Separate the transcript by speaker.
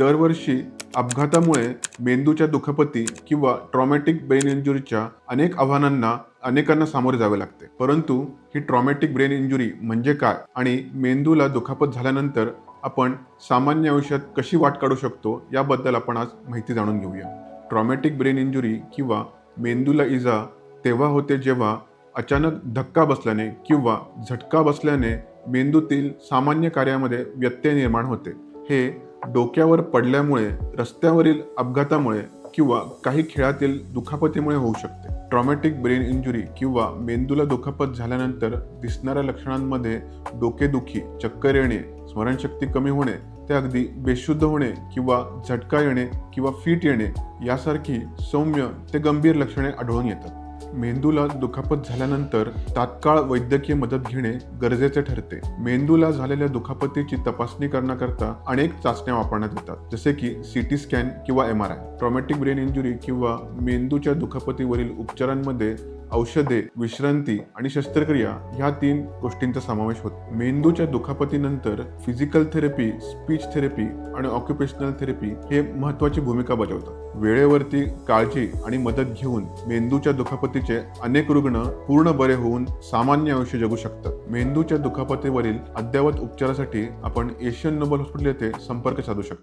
Speaker 1: दरवर्षी अपघातामुळे मेंदूच्या दुखापती किंवा ट्रॉमॅटिक ब्रेन इंजुरीच्या अनेक आव्हानांना अनेकांना सामोरे जावे लागते. परंतु ही ट्रॉमॅटिक ब्रेन इंजुरी म्हणजे काय आणि मेंदूला दुखापत झाल्यानंतर आपण सामान्य आयुष्यात कशी वाट काढू शकतो याबद्दल आपण आज माहिती जाणून घेऊया. ट्रॉमॅटिक ब्रेन इंजुरी किंवा मेंदूला इजा तेव्हा होते जेव्हा अचानक धक्का बसल्याने किंवा झटका बसल्याने मेंदूतील सामान्य कार्यामध्ये व्यत्यय निर्माण होते. हे डोक्यावर पडल्यामुळे रस्त्यावरील अपघातामुळे किंवा काही खेळातील दुखापतीमुळे होऊ शकते. ट्रॉमॅटिक ब्रेन इंजुरी किंवा मेंदूला दुखापत झाल्यानंतर दिसणाऱ्या लक्षणांमध्ये डोकेदुखी चक्कर येणे स्मरणशक्ती कमी होणे ते अगदी बेशुद्ध होणे किंवा झटका येणे किंवा फिट येणे यासारखी सौम्य ते गंभीर लक्षणे आढळून येतात. मेंदूला दुखापत झाल्यानंतर तात्काळ वैद्यकीय मदत घेणे गरजेचे ठरते. मेंदूला झालेल्या दुखापतीची तपासणी करण्याकरता अनेक चाचण्या वापरण्यात येतात जसे की सीटी स्कॅन किंवा M R I traumatic brain injury किंवा मेंदूच्या दुखापतीवरील उपचारांमध्ये औषधे विश्रांती आणि शस्त्रक्रिया ह्या तीन गोष्टींचा समावेश होतो. मेंदूच्या दुखापतीनंतर फिजिकल थेरपी स्पीच थेरपी आणि ऑक्युपेशनल थेरपी हे महत्वाची भूमिका बजावतात. वेळेवरती काळजी आणि मदत घेऊन मेंदूच्या दुखापतीचे अनेक रुग्ण पूर्ण बरे होऊन सामान्य आयुष्य जगू शकतात. मेंदूच्या दुखापतीवरील अद्ययावत उपचारासाठी आपण एशियन नोबल हॉस्पिटल येथे संपर्क साधू शकतो.